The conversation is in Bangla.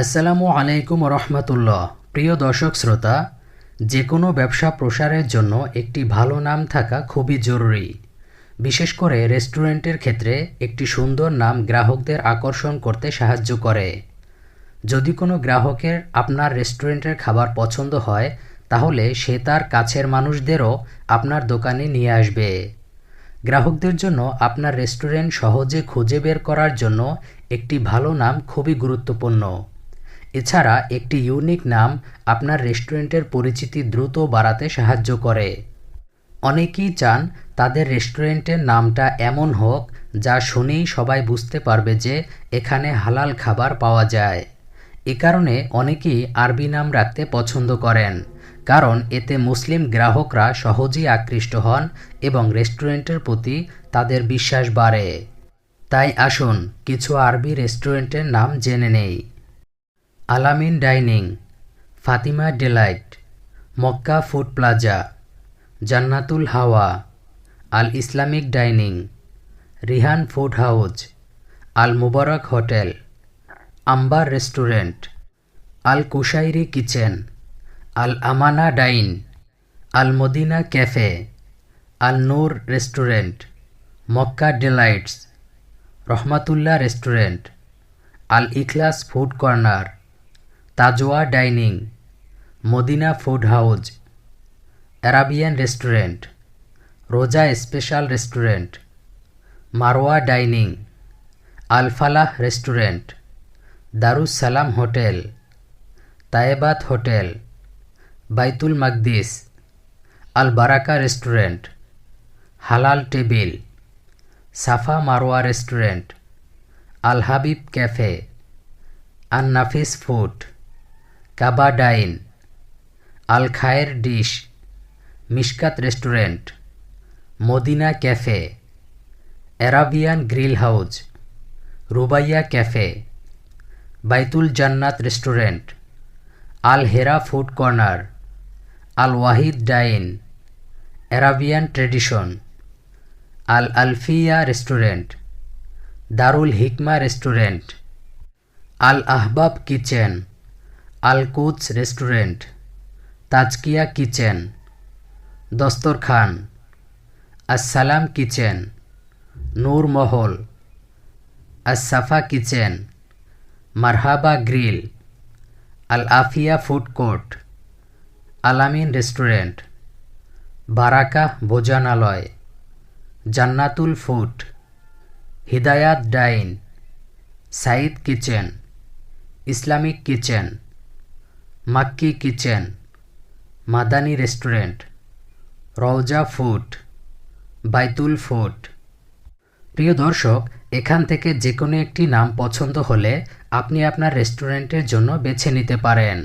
আসসালামু আলাইকুম রহমতুল্লাহ। প্রিয় দর্শক শ্রোতা যে কোনো ব্যবসা প্রসারের জন্য একটি ভালো নাম থাকা খুবই জরুরি। বিশেষ করে রেস্টুরেন্টের ক্ষেত্রে একটি সুন্দর নাম গ্রাহকদের আকর্ষণ করতে সাহায্য করে। যদি কোনো গ্রাহকের আপনার রেস্টুরেন্টের খাবার পছন্দ হয়, তাহলে সে তার কাছের মানুষদেরও আপনার দোকানে নিয়ে আসবে। গ্রাহকদের জন্য আপনার রেস্টুরেন্ট সহজে খুঁজে বের করার জন্য একটি ভালো নাম খুবই গুরুত্বপূর্ণ। এছাড়া একটি ইউনিক নাম আপনার রেস্টুরেন্টের পরিচিতি দ্রুত বাড়াতে সাহায্য করে। অনেকেই চান তাদের রেস্টুরেন্টের নামটা এমন হোক, যা শুনেই সবাই বুঝতে পারবে যে এখানে হালাল খাবার পাওয়া যায়। এ কারণে অনেকেই আরবি নাম রাখতে পছন্দ করেন, কারণ এতে মুসলিম গ্রাহকরা সহজেই আকৃষ্ট হন এবং রেস্টুরেন্টের প্রতি তাদের বিশ্বাস বাড়ে। তাই আসুন, কিছু আরবি রেস্টুরেন্টের নাম জেনে নেই। Alamin dining, Fatima delight, Makkah food plaza, Jannatul Hawa, Al Islamic dining, Rihan food house Al Mubarak hotel, Amber restaurant, Al Kushairi kitchen, Al Amana dine, Al Madina cafe, Al Noor restaurant, Makkah delights, Rahmatullah restaurant, Al Ikhlas food corner. Tajowa dining, Madina food house, Arabian restaurant, Roza special restaurant, Marwa dining, Alfalah restaurant Darus Salam hotel, Tayebat hotel, Baitul Makdis Al Baraka restaurant, halal table, Safa Marwa restaurant Al Habib cafe An Nafis food. Kaba dine Al Khair dish, Mishkat restaurant, Madina cafe, Arabian grill house, Rubaiya cafe, Baitul Jannat restaurant Al Hera food corner Al Wahid dine, Arabian tradition Al Alfia restaurant, Darul Hikma restaurant Al Ahbab kitchen. Al Kuch restaurant, Tazkia kitchen, Dastarkhan, Assalam kitchen Noor Mahal Asafa kitchen, Marhaba grill Al Afia food court Alamin restaurant, Baraka ভোজনালয়, Jannatul food, Hidayat dine Saeed kitchen, Islamic kitchen. Makki kitchen, Madani restaurant, Rauza food, Baitul food. প্রিয় দর্শক, এখান থেকে যে কোনো একটি নাম পছন্দ হলে আপনি আপনার রেস্টুরেন্টের জন্য বেছে নিতে পারেন।